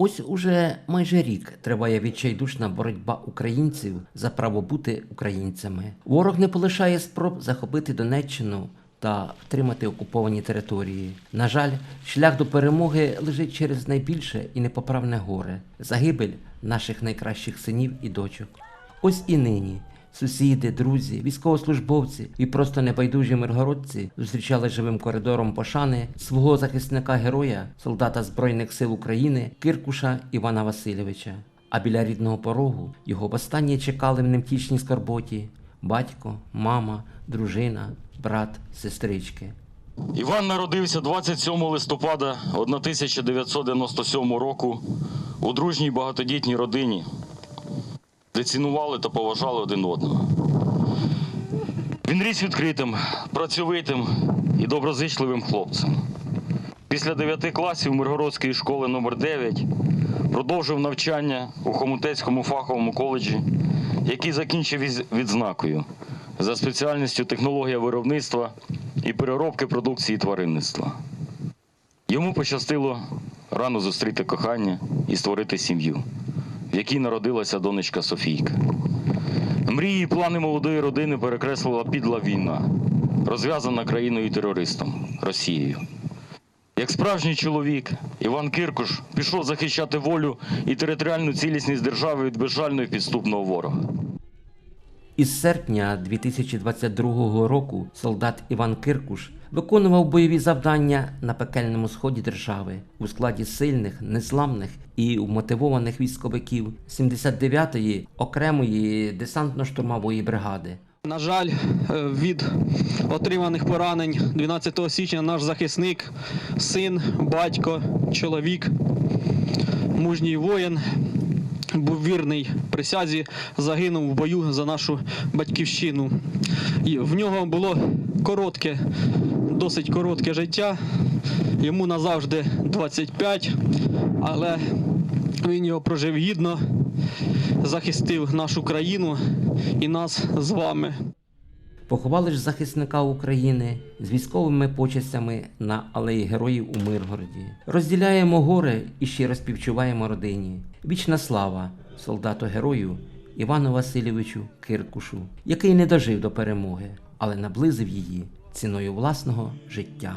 Ось уже майже рік триває відчайдушна боротьба українців за право бути українцями. Ворог не полишає спроб захопити Донеччину та втримати окуповані території. На жаль, шлях до перемоги лежить через найбільше і непоправне горе загибель наших найкращих синів і дочок. Ось і нині. Сусіди, друзі, військовослужбовці і просто небайдужі миргородці зустрічали живим коридором пошани свого захисника героя, солдата Збройних сил України Киркуша Івана Васильовича. А біля рідного порогу його востаннє чекали в немтішній скорботі батько, мама, дружина, брат, сестрички. Іван народився 27 листопада 1997 року у дружній багатодітній родині, де цінували та поважали один одного. Він ріс відкритим, працьовитим і доброзичливим хлопцем. Після 9 класів Миргородської школи номер 9 продовжив навчання у Хомутецькому фаховому коледжі, який закінчив відзнакою за спеціальністю технологія виробництва і переробки продукції тваринництва. Йому пощастило рано зустріти кохання і створити сім'ю, в якій народилася донечка Софійка. Мрії і плани молодої родини перекреслила підла війна, розв'язана країною терористом Росією. Як справжній чоловік, Іван Киркуш пішов захищати волю і територіальну цілісність держави від безжального і підступного ворога. Із серпня 2022 року солдат Іван Киркуш виконував бойові завдання на пекельному сході держави у складі сильних, незламних і вмотивованих військовиків 79-ї окремої десантно-штурмової бригади. На жаль, е, від отриманих поранень 12 січня наш захисник, син, батько, чоловік, мужній воїн, був вірний присязі, загинув в бою за нашу батьківщину. І в нього було коротке, досить коротке життя. Йому назавжди 25, але він його прожив гідно, захистив нашу країну і нас з вами. Поховали ж захисника України з військовими почестями на алеї героїв у Миргороді. Розділяємо горе і щиро співчуваємо родині. Вічна слава солдату герою Івану Васильовичу Киркушу, який не дожив до перемоги, але наблизив її ціною власного життя.